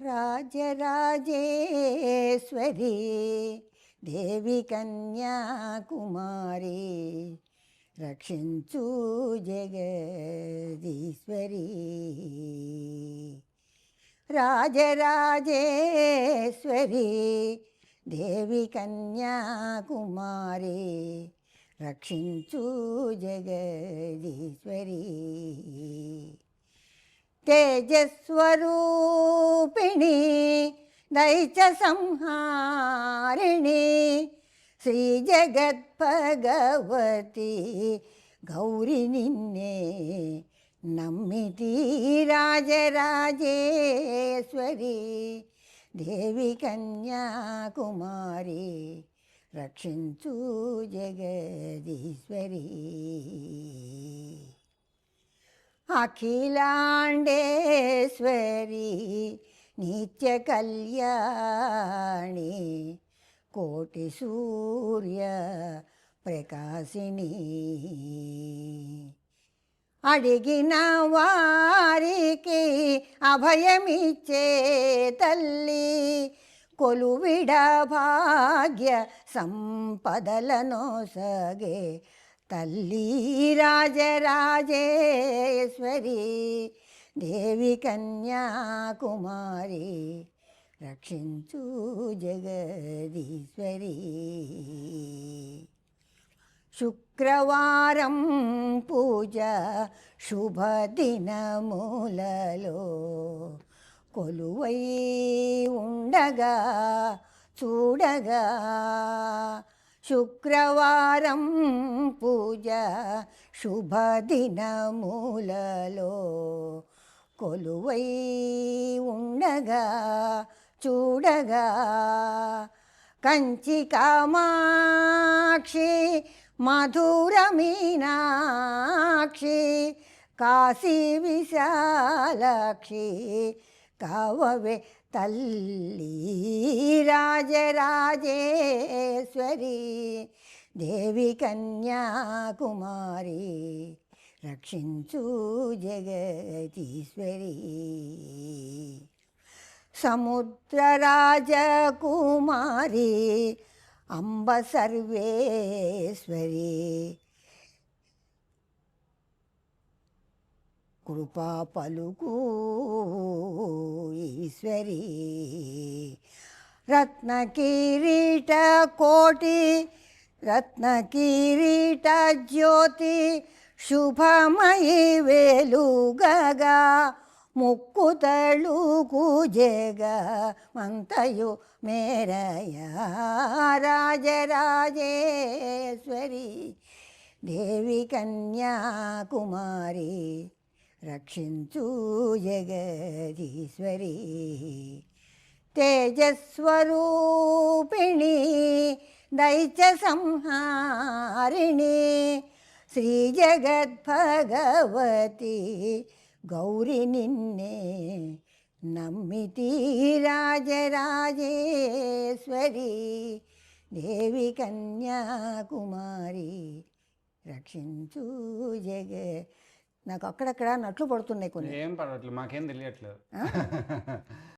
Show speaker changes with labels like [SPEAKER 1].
[SPEAKER 1] రాజరాజేశ్వరి దేవి కన్యాకుమారి రక్షించు జగదీశ్వరి. రాజరాజేశ్వరి దేవి కన్యాకుమారి రక్షించు జగదీశ్వరి. తేజస్వరూపిణి దైత్య సంహారిణి శ్రీ జగత్భగవతి గౌరి నిన్నే నమ్మితి రాజరాజేశ్వరి దేవి కన్యాకుమారి రక్షించు జగదీశ్వరి అఖిలాండేశ్వరి నిత్య కళ్యాణి కోటి సూర్య ప్రకాశిని. అడిగిన వారికి అభయమిచ్చే తల్లి కొలువిడ భాగ్య సంపదలను సగే తల్లి రాజరాజేశ్వరి దేవి కన్యాకుమారి రక్షించు జగదీశ్వరి. శుక్రవారం పూజ శుభదినములలో కొలువై ఉండగా చూడగా శుక్రవారం పూజ పూజ శుభదినములలో కొలువై ఉండగా చూడగా. కంచి కామాక్షి మధుర మీనాక్షి కాశీ విశాలక్షి కావవే తల్లి రాజరాజేశ్వరి. దేవి కన్యాకుమారి రక్షించు జగదీశ్వరి సముద్రరాజకుమారి అంబ సర్వేశ్వరి కృపా పలుకు ఈశ్వరి రత్న కిరీట కోటి రత్న జ్యోతి శుభమయి వేలుగగా ముక్కుతಳು కూజెగ మంతయు మేరయ రాజరాజేశ్వరి దేవి కన్యాకుమారి రక్షించు జగదీశ్వరి. తేజస్వరూపిణి దైత్య సంహారిణి శ్రీ జగద్భగవతి గౌరి నిన్నే నమ్మితి రాజరాజేశ్వరి దేవి కన్యాకుమారి రక్షించు జగ. నాకు అక్కడక్కడ నట్లు పడుతున్నాయి కొన్ని.
[SPEAKER 2] ఏం పడట్లేదు మాకేం తెలియట్లేదు?